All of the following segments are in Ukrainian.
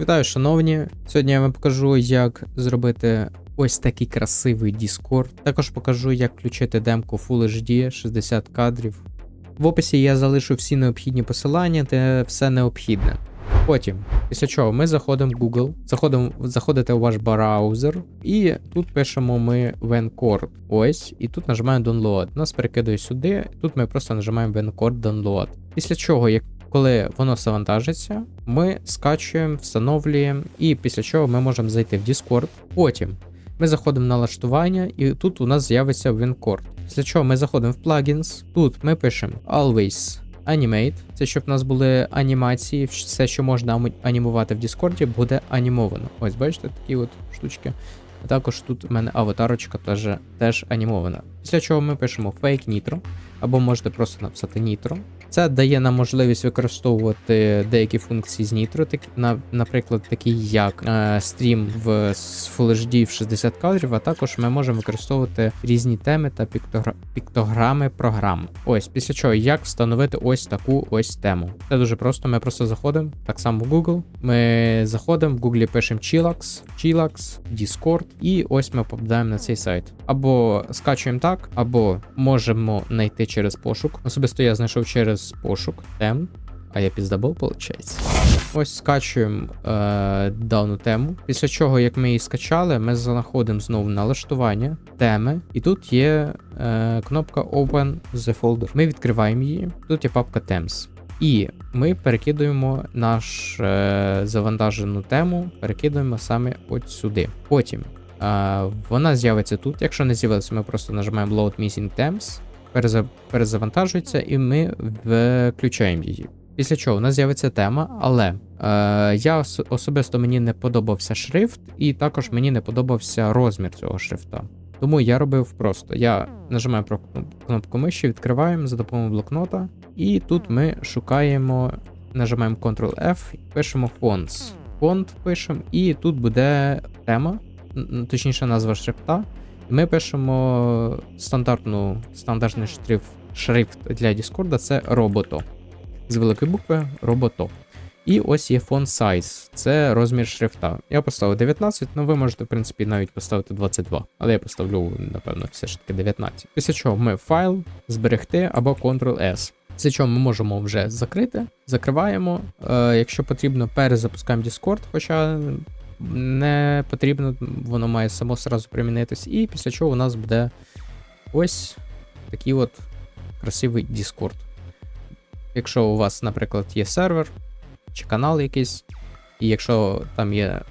Вітаю, шановні! Сьогодні я вам покажу, як зробити ось такий красивий Discord. Також покажу, як включити демку Full HD 60 кадрів. В описі я залишу всі необхідні посилання, де все необхідне. Потім, після чого ми заходимо в Google, заходимо, заходите у ваш браузер, і тут пишемо ми WenCord. Ось, і тут нажимаємо Download. Нас перекидує сюди. Тут ми просто нажимаємо WenCord Download. Після чого, як коли воно завантажиться, ми скачуємо, встановлюємо, і після чого ми можемо зайти в Discord. Потім ми заходимо на налаштування, і тут у нас з'явиться WinCord. Після чого ми заходимо в Plugins. Тут ми пишемо Always Animate. Це щоб у нас були анімації, все, що можна анімувати в Discord, буде анімовано. Ось бачите такі от штучки. А також тут у мене аватарочка теж, теж анімована. Після чого ми пишемо Fake Nitro, або можете просто написати Nitro. Це дає нам можливість використовувати деякі функції з Nitro, так, на, наприклад, такі як е, стрім в Full HD в 60 кадрів, а також ми можемо використовувати різні теми та піктогра- піктограми програм. Ось, після чого як встановити ось таку ось тему. Це дуже просто. Ми просто заходимо так само в Google. Ми заходимо в Google, пишемо Chillax, Chillax, Discord, і ось ми попадаємо на цей сайт. Або скачуємо так, або можемо знайти через пошук. Особисто я знайшов через пошук тем. А я піздабол, виходить. Ось скачуємо е, дану тему. Після чого, як ми її скачали, ми знаходимо знову налаштування, теми, і тут є е, кнопка Open the folder. Ми відкриваємо її. Тут є папка Themes. І ми перекидуємо наш е, завантажену тему, перекидуємо саме от сюди. Потім е, вона з'явиться тут. Якщо не з'явилася, ми просто нажимаємо Load Missing Themes, перезавантажується, і ми виключаємо її. Після чого у нас з'явиться тема, але е, я особисто мені не подобався шрифт, і також мені не подобався розмір цього шрифта. Тому я робив просто: я нажимаю про кнопку миші, відкриваємо за допомогою блокнота, і тут ми шукаємо, нажимаємо Ctrl-F пишемо fonts. Фонд пишемо, і тут буде тема, точніше назва шрифта. Ми пишемо стандартну, стандартний шрифт, шрифт для Discord, це робото. З великої букви робото. І ось є font size, це розмір шрифта. Я поставив 19, ну ви можете, в принципі, навіть поставити 22. Але я поставлю, напевно, все ж таки 19. Після чого ми файл, зберегти або Ctrl-S. Після чого ми можемо вже закрити, закриваємо. Е, якщо потрібно, перезапускаємо Discord, хоча не потрібно, воно має само сразу примінитись. І після чого у нас буде ось такий от красивий Discord. Якщо у вас, наприклад, є сервер чи канал якийсь, і якщо там є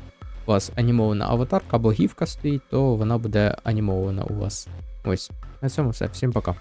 у вас анімована аватарка або гівка стоїть, то вона буде анімована у вас. Ось. На цьому все. Всім пока.